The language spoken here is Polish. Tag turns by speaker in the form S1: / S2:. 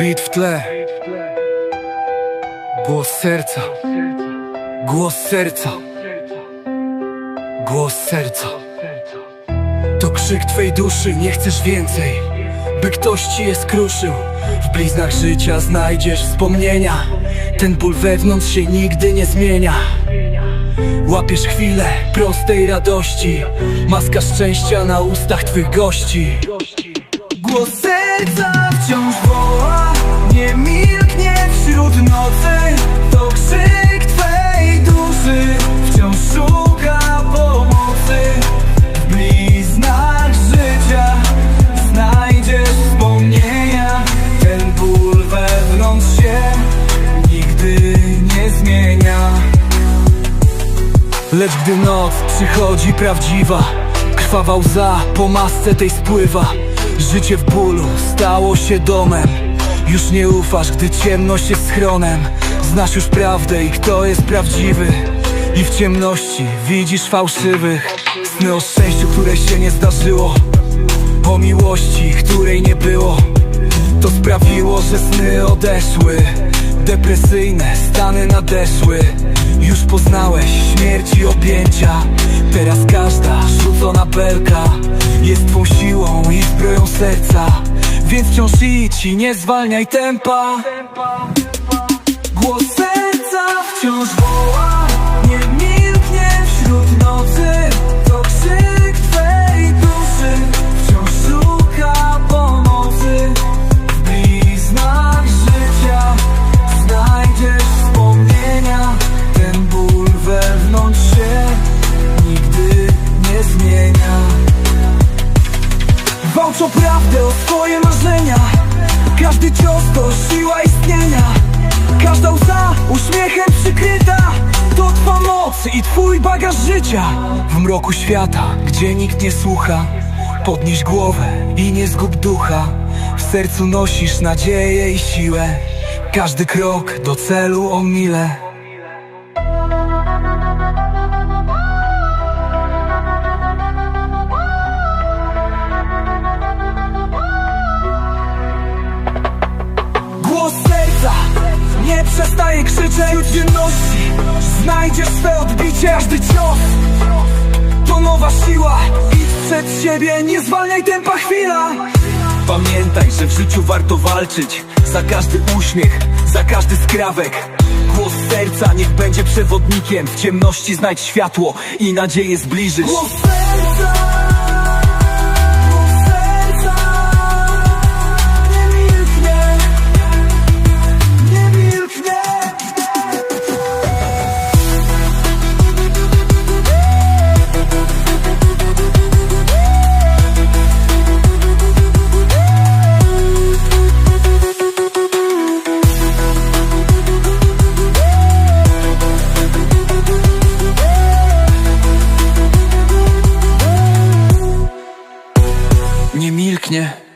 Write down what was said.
S1: Beat w tle. Głos serca. Głos serca. Głos serca. To krzyk twej duszy, nie chcesz więcej. By ktoś ci je skruszył. W bliznach życia znajdziesz wspomnienia. Ten ból wewnątrz się nigdy nie zmienia. Łapiesz chwilę prostej radości. Maska szczęścia na ustach twych gości. Głos serca wciąż woła Lecz gdy noc przychodzi prawdziwa Krwawa łza po masce tej spływa. Życie w bólu stało się domem. Już nie ufasz, gdy ciemność jest schronem Znasz już prawdę i kto jest prawdziwy. I w ciemności widzisz fałszywych. Sny o szczęściu, które się nie zdarzyło. O miłości, której nie było. To sprawiło, że sny odeszły. Depresyjne stany nadeszły Już poznałeś śmierć i objęcia. Teraz każda rzucona belka Jest twą siłą i zbroją serca. Więc wciąż idź i nie zwalniaj tempa. Głos swoje marzenia. Każdy cios to siła istnienia. Każda łza uśmiechem przykryta. To twa moc i twój bagaż życia. W mroku świata, gdzie nikt nie słucha Podnieś głowę i nie zgub ducha. W sercu nosisz nadzieję i siłę. Każdy krok do celu o mile serca nie przestaje krzyczeć. Wśród ciemności znajdziesz swe odbicie Każdy cios to nowa siła. Idź przed siebie, nie zwalniaj tempa chwila. Pamiętaj, że w życiu warto walczyć. Za każdy uśmiech, za każdy skrawek. Głos serca niech będzie przewodnikiem. W ciemności znajdź światło i nadzieję zbliżyć. Głos serca pięknie.